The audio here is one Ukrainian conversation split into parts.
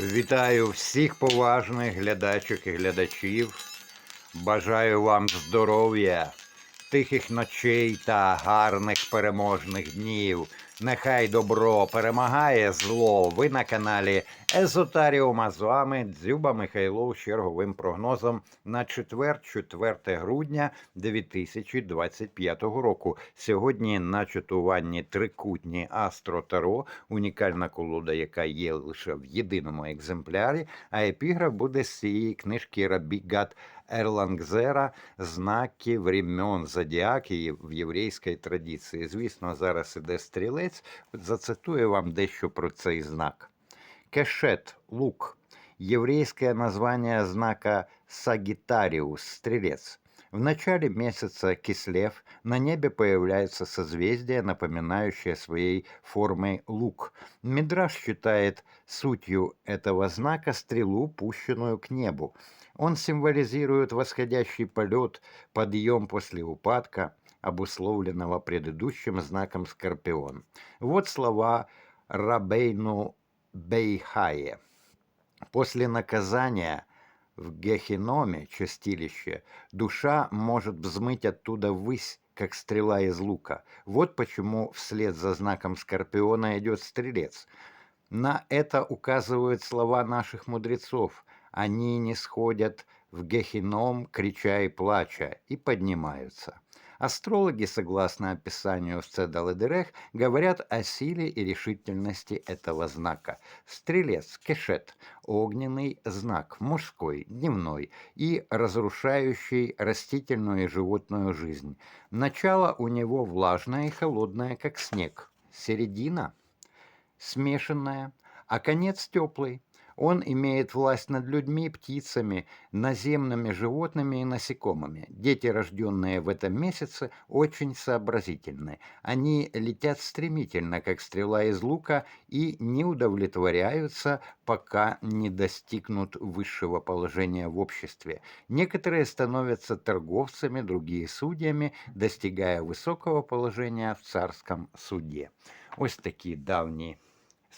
Вітаю всіх поважних глядачок і глядачів. Бажаю вам здоров'я, тихих ночей та гарних переможних днів. Нехай добро перемагає зло. Ви на каналі Езотаріума з вами Дзюба Михайлов з черговим прогнозом на четвер, 4 грудня 2025 року. Сьогодні на чатуванні трикутні Астро Таро, унікальна колода, яка є лише в єдиному екземплярі. А епіграф буде з цієї книжки Рабі Гат Ерлангзера знаки времен зодіаки в єврейській традиції. Звісно, зараз іде стрілець. Зацитую вам дещо про цей знак. Кешет, лук. Еврейское название знака Сагитариус, стрелец. В начале месяца Кислев на небе появляется созвездие, напоминающее своей формой лук. Мидраш считает сутью этого знака стрелу, пущенную к небу. Он символизирует восходящий полет, подъем после упадка, обусловленного предыдущим знаком Скорпион. Вот слова Рабейну Бейхае. После наказания в Гехеноме, чистилище, душа может взмыть оттуда ввысь, как стрела из лука. Вот почему вслед за знаком Скорпиона идет стрелец. На это указывают слова наших мудрецов. Они не сходят в Гехеном, крича и плача, и поднимаются. Астрологи, согласно описанию в Цедаледерех, говорят о силе и решительности этого знака. Стрелец, кешет, огненный знак, мужской, дневной и разрушающий растительную и животную жизнь. Начало у него влажное и холодное, как снег. Середина смешанная, а конец теплый. Он имеет власть над людьми, птицами, наземными животными и насекомыми. Дети, рожденные в этом месяце, очень сообразительны. Они летят стремительно, как стрела из лука, и не удовлетворяются, пока не достигнут высшего положения в обществе. Некоторые становятся торговцами, другие судьями, достигая высокого положения в царском суде. Ось такі давні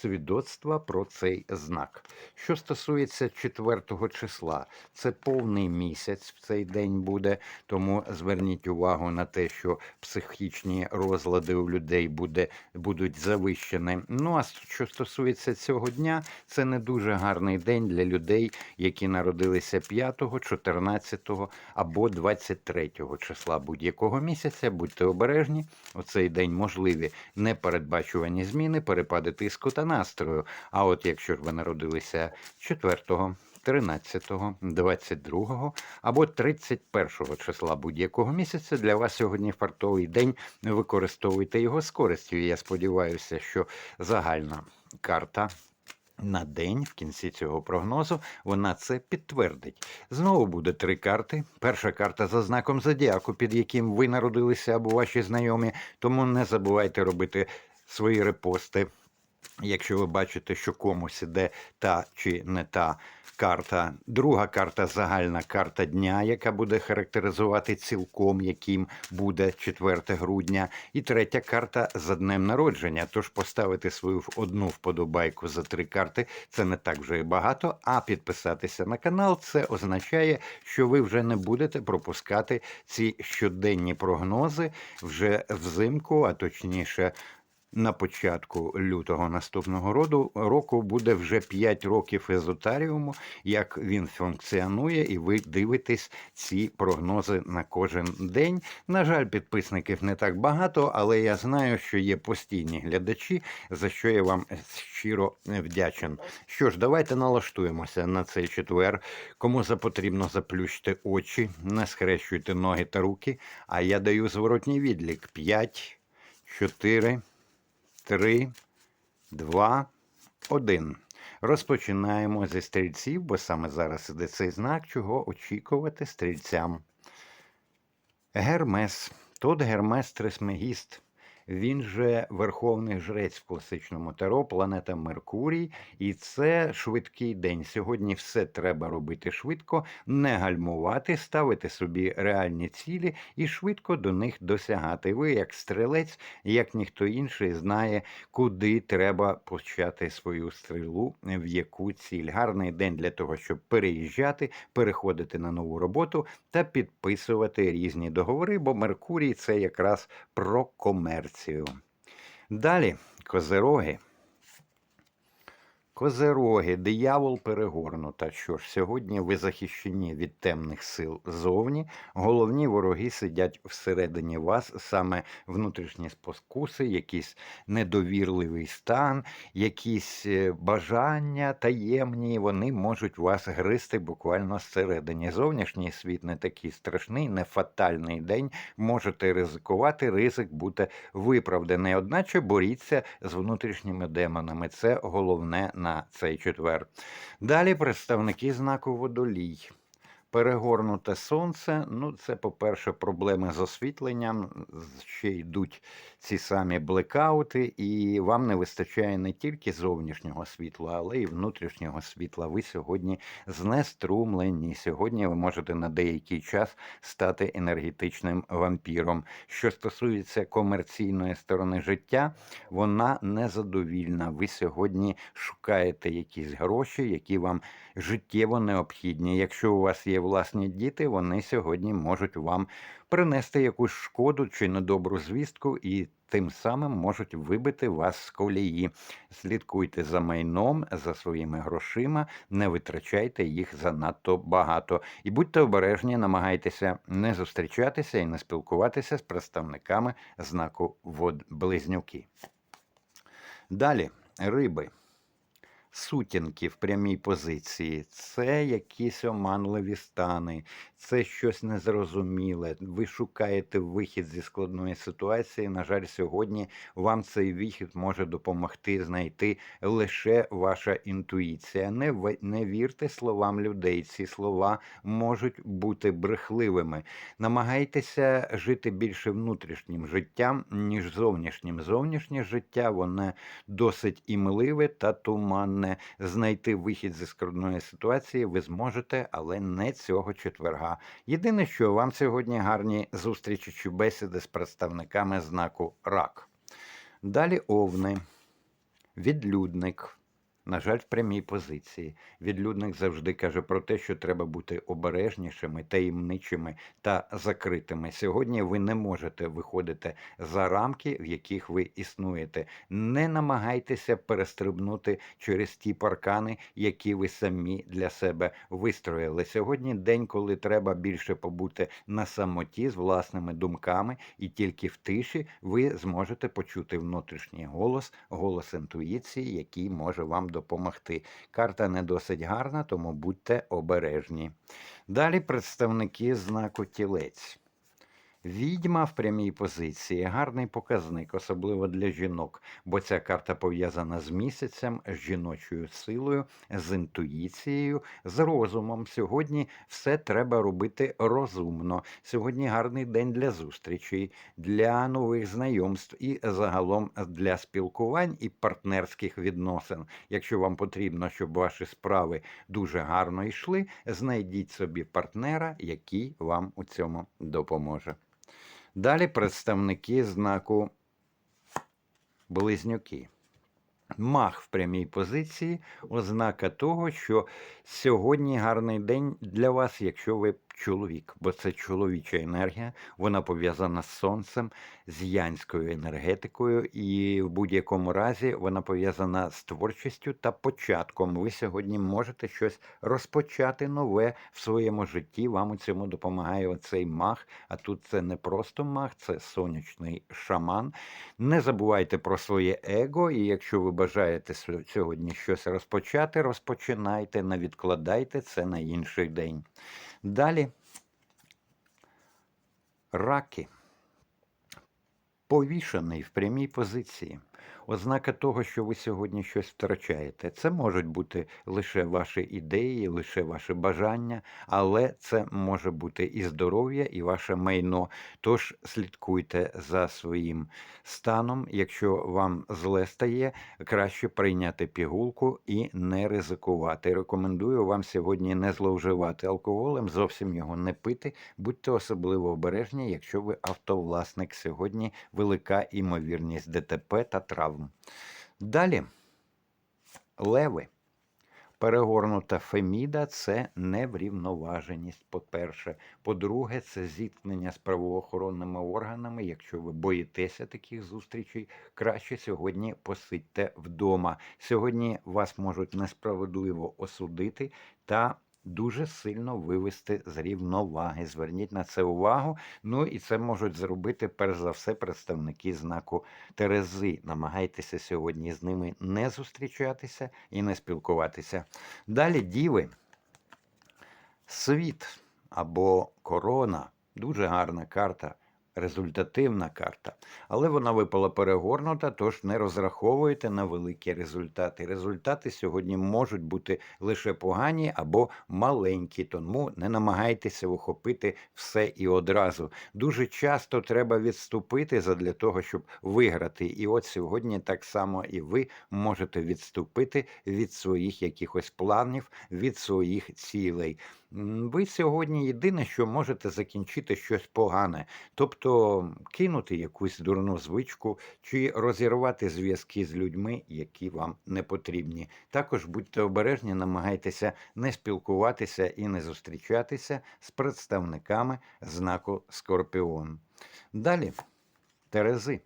свідоцтва про цей знак. Що стосується 4 числа, це повний місяць в цей день буде, тому зверніть увагу на те, що психічні розлади у людей буде, будуть завищені. Ну а що стосується цього дня, це не дуже гарний день для людей, які народилися 5, 14 або 23 числа будь-якого місяця. Будьте обережні. У цей день можливі непередбачувані зміни, перепади тиску та настрою. А от якщо ж ви народилися 4, 13, 22 або 31 числа будь-якого місяця, для вас сьогодні фартовий день. Використовуйте його з користю. Я сподіваюся, що загальна карта. На день в кінці цього прогнозу вона це підтвердить. Знову буде три карти. Перша карта за знаком зодіаку, під яким ви народилися або ваші знайомі. Тому не забувайте робити свої репости. Якщо ви бачите, що комусь іде та чи не та карта. Друга карта загальна карта дня, яка буде характеризувати цілком, яким буде 4 грудня. І третя карта за днем народження. Тож поставити свою одну вподобайку за три карти це не так вже і багато. А підписатися на канал це означає, що ви вже не будете пропускати ці щоденні прогнози вже взимку, а точніше. На початку лютого наступного року, року буде вже 5 років езотаріуму, як він функціонує, і ви дивитесь ці прогнози на кожен день. На жаль, підписників не так багато, але я знаю, що є постійні глядачі, за що я вам щиро вдячен. Що ж, давайте налаштуємося на цей четвер. Кому за потрібно заплющте очі, не схрещуйте ноги та руки. А я даю зворотній відлік: 5, 4, 3, 2, 1. Розпочинаємо зі стрільців, бо саме зараз іде цей знак, чого очікувати стрільцям. Гермес. Тут Гермес Трисмегіст. Він же верховний жрець в класичному таро, планета Меркурій, і це швидкий день. Сьогодні все треба робити швидко, не гальмувати, ставити собі реальні цілі і швидко до них досягати. Ви, як стрілець, як ніхто інший, знає, куди треба почати свою стрілу, в яку ціль. Гарний день для того, щоб переїжджати, переходити на нову роботу та підписувати різні договори, бо Меркурій це якраз про комерцію. Далі козероги. Козероги, диявол перегорнута. Що ж, сьогодні ви захищені від темних сил зовні. Головні вороги сидять всередині вас, саме внутрішні спокуси, якийсь недовірливий стан, якісь е, бажання таємні, вони можуть вас гризти буквально зсередині. Зовнішній світ не такий страшний, не фатальний день. Можете ризикувати, ризик бути виправданий. Одначе боріться з внутрішніми демонами. Це головне на цей четвер. Далі представники знаку водолій. Перегорнуте сонце. Ну, це, по-перше, проблеми з освітленням. Ще йдуть ці самі блекаути, і вам не вистачає не тільки зовнішнього світла, але й внутрішнього світла. Ви сьогодні знеструмлені. Сьогодні ви можете на деякий час стати енергетичним вампіром. Що стосується комерційної сторони життя, вона незадовільна. Ви сьогодні шукаєте якісь гроші, які вам життєво необхідні. Якщо у вас є власні діти, вони сьогодні можуть вам принести якусь шкоду чи недобру звістку, і тим самим можуть вибити вас з колії. Слідкуйте за майном, за своїми грошима, не витрачайте їх занадто багато. І будьте обережні, намагайтеся не зустрічатися і не спілкуватися з представниками знаку близнюки. Далі риби. Сутінки в прямій позиції, це якісь оманливі стани, це щось незрозуміле. Ви шукаєте вихід зі складної ситуації. На жаль, сьогодні вам цей вихід може допомогти знайти лише ваша інтуїція. Не не вірте словам людей. Ці слова можуть бути брехливими. Намагайтеся жити більше внутрішнім життям, ніж зовнішнім. Зовнішнє життя воно досить імливе та туманне. Знайти вихід зі складної ситуації ви зможете, але не цього четверга. Єдине, що вам сьогодні гарні зустрічі чи бесіди з представниками знаку РАК. Далі овни, відлюдник. На жаль, в прямій позиції. Відлюдник завжди каже про те, що треба бути обережнішими, таємничими та закритими. Сьогодні ви не можете виходити за рамки, в яких ви існуєте. Не намагайтеся перестрибнути через ті паркани, які ви самі для себе вистроїли. Сьогодні день, коли треба більше побути на самоті з власними думками, і тільки в тиші ви зможете почути внутрішній голос, голос інтуїції, який може вам допомогти. Карта не досить гарна, тому будьте обережні. Далі представники знаку тілець. Відьма в прямій позиції гарний показник, особливо для жінок, бо ця карта пов'язана з місяцем, з жіночою силою, з інтуїцією, з розумом. Сьогодні все треба робити розумно. Сьогодні гарний день для зустрічей, для нових знайомств і загалом для спілкувань і партнерських відносин. Якщо вам потрібно, щоб ваші справи дуже гарно йшли, знайдіть собі партнера, який вам у цьому допоможе. Далі представники знаку Близнюки. Мах в прямій позиції ознака того, що сьогодні гарний день для вас, якщо ви чоловік, бо це чоловіча енергія, вона пов'язана з сонцем, з янською енергетикою, і в будь-якому разі вона пов'язана з творчістю та початком. Ви сьогодні можете щось розпочати нове в своєму житті. Вам у цьому допомагає оцей мах. А тут це не просто мах, це сонячний шаман. Не забувайте про своє его, і якщо ви бажаєте сьо- сьогодні щось розпочати, розпочинайте, не відкладайте це на інший день. Далі раки. Повішений в прямій позиції. Ознака того, що ви сьогодні щось втрачаєте. Це можуть бути лише ваші ідеї, лише ваше бажання, але це може бути і здоров'я, і ваше майно. Тож слідкуйте за своїм станом. Якщо вам зле стає, краще прийняти пігулку і не ризикувати. Рекомендую вам сьогодні не зловживати алкоголем, зовсім його не пити. Будьте особливо обережні, якщо ви автовласник. Сьогодні велика імовірність ДТП та травм. Далі леви. Перегорнута феміда це неврівноваженість, по-перше. По-друге, це зіткнення з правоохоронними органами. Якщо ви боїтеся таких зустрічей, краще сьогодні посидьте вдома. Сьогодні вас можуть несправедливо осудити та дуже сильно вивести з рівноваги. Зверніть на це увагу. Ну і це можуть зробити перш за все представники знаку Терези. Намагайтеся сьогодні з ними не зустрічатися і не спілкуватися. Далі діви. Світ або корона дуже гарна карта, результативна карта. Але вона випала перегорнута, тож не розраховуйте на великі результати. Результати сьогодні можуть бути лише погані або маленькі, тому не намагайтеся охопити все і одразу. Дуже часто треба відступити задля того, щоб виграти. І от сьогодні так само і ви можете відступити від своїх якихось планів, від своїх цілей. Ви сьогодні єдине, що можете закінчити щось погане, тобто кинути якусь дурну звичку чи розірвати зв'язки з людьми, які вам не потрібні. Також будьте обережні, намагайтеся не спілкуватися і не зустрічатися з представниками знаку Скорпіон. Далі Терези.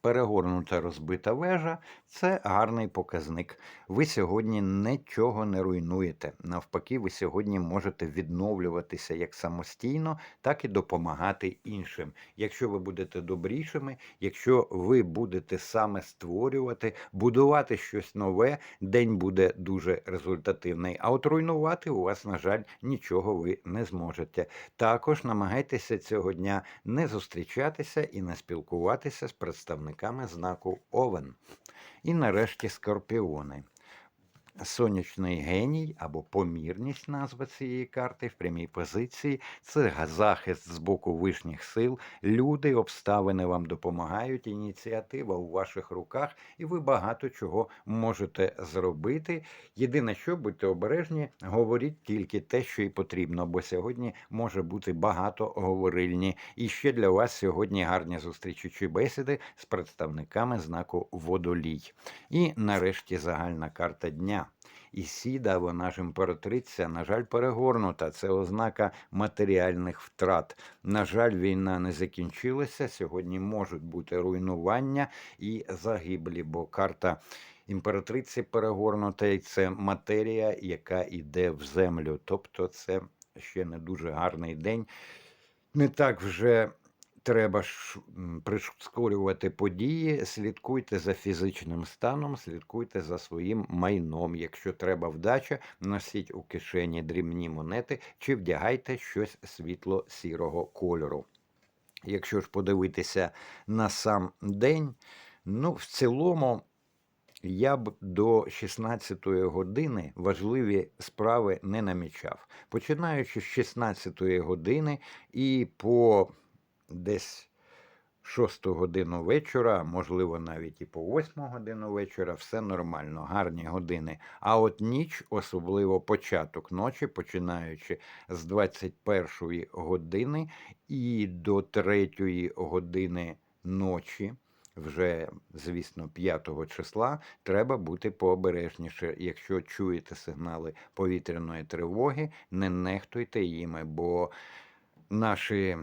Перегорнута розбита вежа це гарний показник. Ви сьогодні нічого не руйнуєте. Навпаки, ви сьогодні можете відновлюватися як самостійно, так і допомагати іншим. Якщо ви будете добрішими, якщо ви будете саме створювати, будувати щось нове, день буде дуже результативний. А от руйнувати у вас, на жаль, нічого ви не зможете. Також намагайтеся цього дня не зустрічатися і не спілкуватися з представниками знаку Овен. І нарешті скорпіони. Сонячний геній або помірність назва цієї карти в прямій позиції це захист з боку вишніх сил. Люди, обставини вам допомагають, ініціатива у ваших руках, і ви багато чого можете зробити. Єдине, що будьте обережні, говоріть тільки те, що і потрібно, бо сьогодні може бути багато говорильні. І ще для вас сьогодні гарні зустрічі чи бесіди з представниками знаку Водолій. І нарешті загальна карта дня. Ісіда, вона ж імператриця, на жаль, перегорнута. Це ознака матеріальних втрат. На жаль, війна не закінчилася. Сьогодні можуть бути руйнування і загиблі, бо карта імператриці перегорнута, і це матерія, яка йде в землю. Тобто, це ще не дуже гарний день. Не так вже треба ж прискорювати події, слідкуйте за фізичним станом, слідкуйте за своїм майном. Якщо треба вдача, носіть у кишені дрібні монети чи вдягайте щось світло-сірого кольору. Якщо ж подивитися на сам день, ну, в цілому. Я б до 16-ї години важливі справи не намічав. Починаючи з 16-ї години і по десь 6 годину вечора, можливо, навіть і по 8 годину вечора, все нормально, гарні години. А от ніч, особливо початок ночі, починаючи з 21 години і до 3 години ночі. Вже, звісно, 5 числа треба бути пообережніше. Якщо чуєте сигнали повітряної тривоги, не нехтуйте їми, бо наші,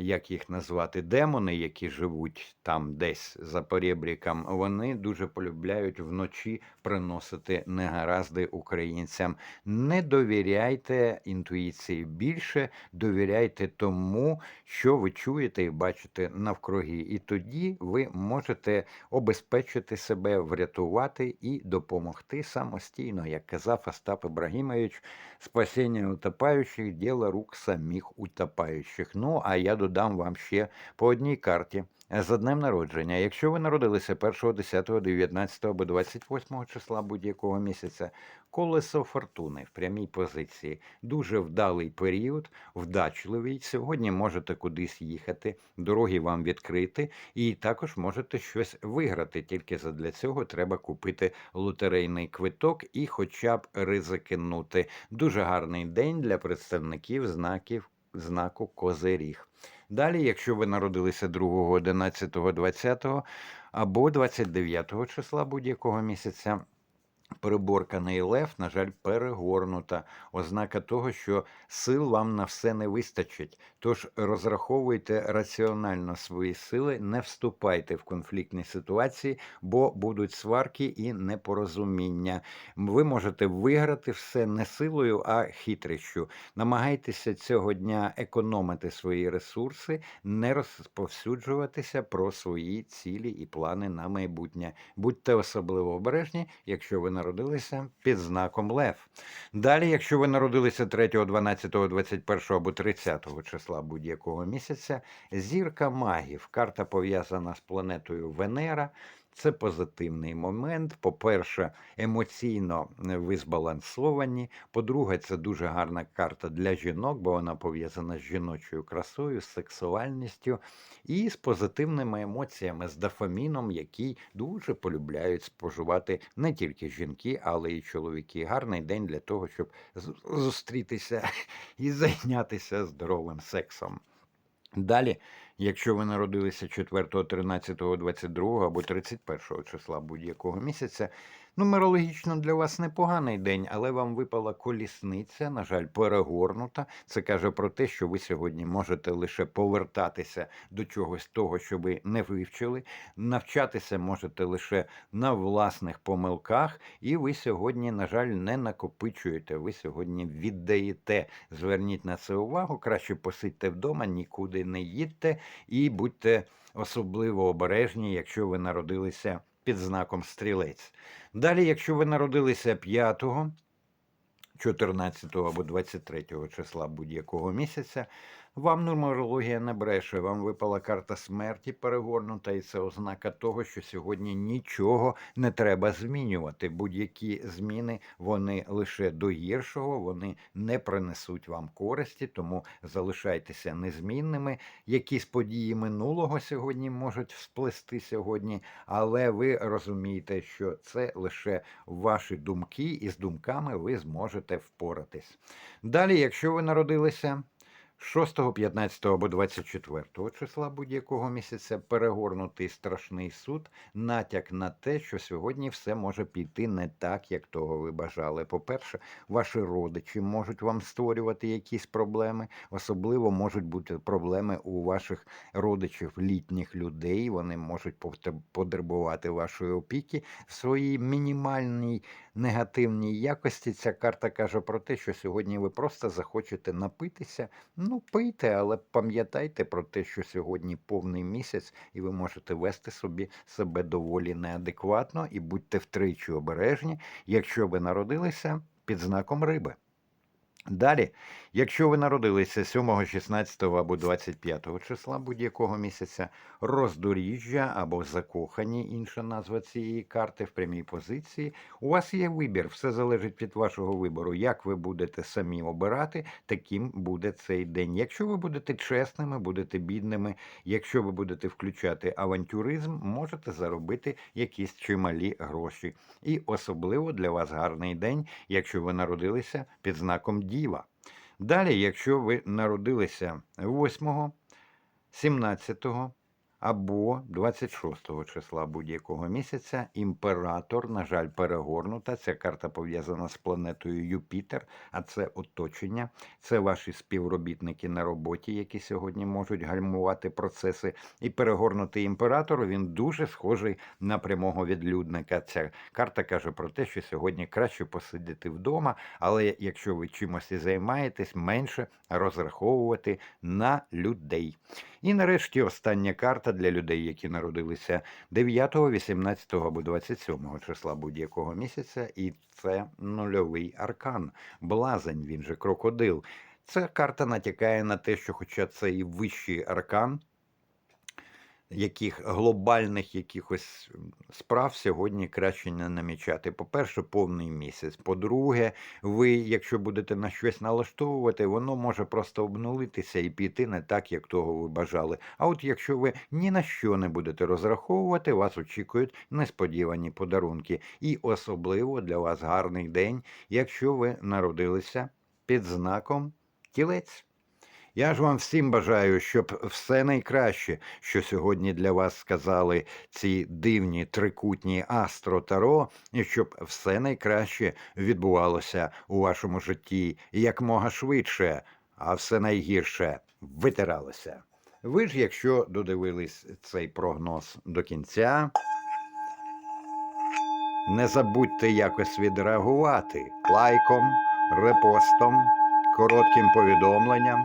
як їх назвати, демони, які живуть там десь за поребріком, вони дуже полюбляють вночі приносити негаразди українцям. Не довіряйте інтуїції більше, довіряйте тому, що ви чуєте і бачите навкруги. І тоді ви можете обезпечити себе, врятувати і допомогти самостійно, як казав Остап Ібрагімович, спасіння утопаючих діло рук самих утопаючих. Ну а я додаю. Додам вам ще по одній карті за днем народження. Якщо ви народилися 1, 10, 19 або 28 числа будь-якого місяця, колесо фортуни в прямій позиції. Дуже вдалий період, вдачливий. Сьогодні можете кудись їхати, дороги вам відкрити, і також можете щось виграти. Тільки задля цього треба купити лотерейний квиток і хоча б ризикнути. Дуже гарний день для представників знаків знаку Козиріг. Далі, якщо ви народилися 2, 11, 20 або 29 числа будь-якого місяця, переборканий лев, на жаль, перегорнута. Ознака того, що сил вам на все не вистачить. Тож розраховуйте раціонально свої сили, не вступайте в конфліктні ситуації, бо будуть сварки і непорозуміння. Ви можете виграти все не силою, а хитрощю. Намагайтеся цього дня економити свої ресурси, не розповсюджуватися про свої цілі і плани на майбутнє. Будьте особливо обережні, якщо ви народилися під знаком Лев. Далі, якщо ви народилися 3, 12, 21 або 30 числа будь-якого місяця, зірка магів, карта пов'язана з планетою Венера. Це позитивний момент. По-перше, емоційно ви збалансовані. По-друге, це дуже гарна карта для жінок, бо вона пов'язана з жіночою красою, з сексуальністю і з позитивними емоціями, з дофаміном, який дуже полюбляють споживати не тільки жінки, але й чоловіки. Гарний день для того, щоб зустрітися і зайнятися здоровим сексом. Далі, якщо ви народилися 4, 13, 22 або 31 числа будь-якого місяця, нумерологічно для вас непоганий день, але вам випала колісниця, на жаль, перегорнута. Це каже про те, що ви сьогодні можете лише повертатися до чогось того, що ви не вивчили, навчатися можете лише на власних помилках, і ви сьогодні, на жаль, не накопичуєте. Ви сьогодні віддаєте. Зверніть на це увагу. Краще посидьте вдома, нікуди не їдьте і будьте особливо обережні, якщо ви народилися під знаком стрілець. Далі, якщо ви народилися 5, 14 або 23 числа будь-якого місяця, вам нумерологія не бреше, вам випала карта смерті перегорнута, і це ознака того, що сьогодні нічого не треба змінювати. Будь-які зміни вони лише до гіршого, вони не принесуть вам користі, тому залишайтеся незмінними. Якісь події минулого сьогодні можуть всплести сьогодні, але ви розумієте, що це лише ваші думки, і з думками ви зможете впоратись. Далі, якщо ви народилися 6, 15 або 24 числа будь-якого місяця перегорнутий страшний суд, натяк на те, що сьогодні все може піти не так, як того ви бажали. По-перше, ваші родичі можуть вам створювати якісь проблеми, особливо можуть бути проблеми у ваших родичів, літніх людей. Вони можуть потребувати вашої опіки в своїй мінімальній негативній якості. Ця карта каже про те, що сьогодні ви просто захочете напитися. Ну, пийте, але пам'ятайте про те, що сьогодні повний місяць, і ви можете вести собі себе доволі неадекватно і будьте втричі обережні, якщо ви народилися під знаком риби. Далі, якщо ви народилися 7, 16 або 25 числа будь-якого місяця, роздоріжжя або закохані, інша назва цієї карти в прямій позиції, у вас є вибір, все залежить від вашого вибору. Як ви будете самі обирати, таким буде цей день. Якщо ви будете чесними, будете бідними, якщо ви будете включати авантюризм, можете заробити якісь чималі гроші. І особливо для вас гарний день, якщо ви народилися під знаком Діва. Далі, якщо ви народилися 8, 17 або 26 числа будь-якого місяця, імператор, на жаль, перегорнута. Ця карта пов'язана з планетою Юпітер, а це оточення, це ваші співробітники на роботі, які сьогодні можуть гальмувати процеси. І перегорнутий імператор він дуже схожий на прямого відлюдника. Ця карта каже про те, що сьогодні краще посидіти вдома, але якщо ви чимось і займаєтесь, менше розраховувати на людей. І нарешті остання карта для людей, які народилися 9, 18 або 27 числа будь-якого місяця, і це нульовий аркан. Блазень, він же крокодил. Ця карта натякає на те, що, хоча це і вищий аркан, яких глобальних якихось справ сьогодні краще не намічати. По-перше, повний місяць. По-друге, ви, якщо будете на щось налаштовувати, воно може просто обнулитися і піти не так, як того ви бажали. А от якщо ви ні на що не будете розраховувати, вас очікують несподівані подарунки. І особливо для вас гарний день, якщо ви народилися під знаком тілець. Я ж вам всім бажаю, щоб все найкраще, що сьогодні для вас сказали ці дивні трикутні Астро Таро, і щоб все найкраще відбувалося у вашому житті якмога швидше, а все найгірше витиралося. Ви ж, якщо додивились цей прогноз до кінця, не забудьте якось відреагувати лайком, репостом, коротким повідомленням.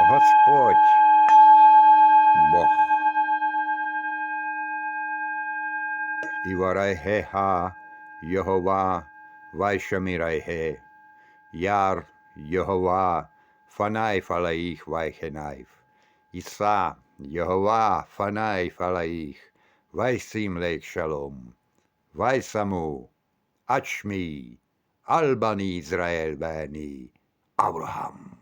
Господь Бог. І варайгеха Йогова Вайшамірайге. Яр Йогова Фанай фалаїх Вайхенайф. Іса Йогова Фанай фалаїх Вайсим лейк шалом. Вайсаму Ачмі Албані Ізраїль Бені Авраам.